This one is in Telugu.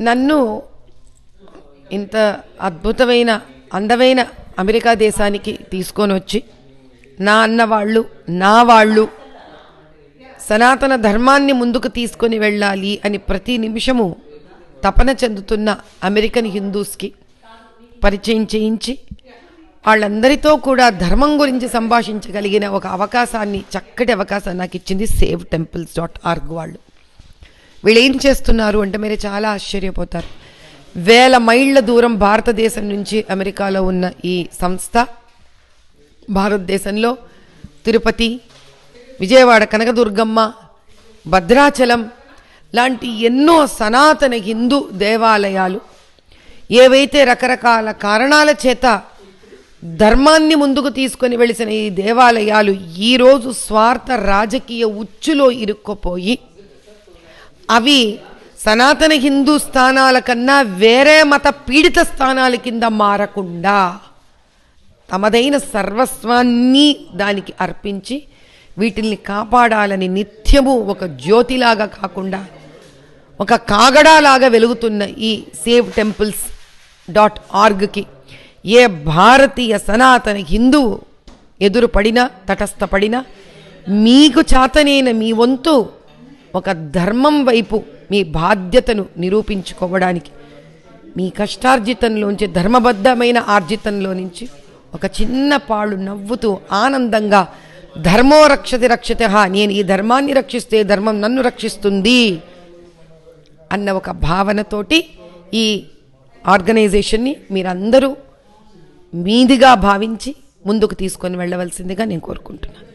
నన్ను ఇంత అద్భుతమైన అందమైన అమెరికా దేశానికి తీసుకొని వచ్చి నా అన్న వాళ్ళు నా వాళ్ళు సనాతన ధర్మాన్ని ముందుకు తీసుకొని వెళ్ళాలి అని ప్రతి నిమిషము తపన చెందుతున్న అమెరికన్ హిందూస్కి పరిచయం చేయించి వాళ్ళందరితో కూడా ధర్మం గురించి సంభాషించగలిగిన ఒక అవకాశాన్ని చక్కటి అవకాశాన్ని నాకు ఇచ్చింది సేవ్ టెంపుల్స్ డాట్ ఆర్గ్ వాళ్ళు. వీళ్ళు ఏం చేస్తున్నారు అంటే మీరు చాలా ఆశ్చర్యపోతారు. వేల మైళ్ళ దూరం భారతదేశం నుంచి అమెరికాలో ఉన్న ఈ సంస్థ భారతదేశంలో తిరుపతి విజయవాడ కనకదుర్గమ్మ భద్రాచలం లాంటి ఎన్నో సనాతన హిందూ దేవాలయాలు ఏవైతే రకరకాల కారణాల చేత ధర్మాన్ని ముందుకు తీసుకొని వెలిసిన ఈ దేవాలయాలు ఈరోజు స్వార్థ రాజకీయ ఉచ్చులో ఇరుక్కుపోయి అవి సనాతన హిందూ స్థానాల కన్నా వేరే మత పీడిత స్థానాల కింద మారకుండా తమదైన సర్వస్వాన్ని దానికి అర్పించి వీటిల్ని కాపాడాలని నిత్యము ఒక జ్యోతిలాగా కాకుండా ఒక కాగడాలాగా వెలుగుతున్న ఈ సేవ్ టెంపుల్స్ డాట్ ఆర్గ్కి ఏ భారతీయ సనాతన హిందువు ఎదురుపడినా తటస్థపడినా మీకు చాతనైన మీ వంతు ఒక ధర్మం వైపు మీ బాధ్యతను నిరూపించుకోవడానికి మీ కష్టార్జితంలోంచి ధర్మబద్ధమైన ఆర్జితంలో నుంచి ఒక చిన్న పాళ్ళు నవ్వుతూ ఆనందంగా ధర్మో రక్షతి రక్షత నేను ఈ ధర్మాన్ని రక్షిస్తే ధర్మం నన్ను రక్షిస్తుంది అన్న ఒక భావనతోటి ఈ ఆర్గనైజేషన్ని మీరందరూ మీదిగా భావించి ముందుకు తీసుకొని వెళ్ళవలసిందిగా నేను కోరుకుంటున్నాను.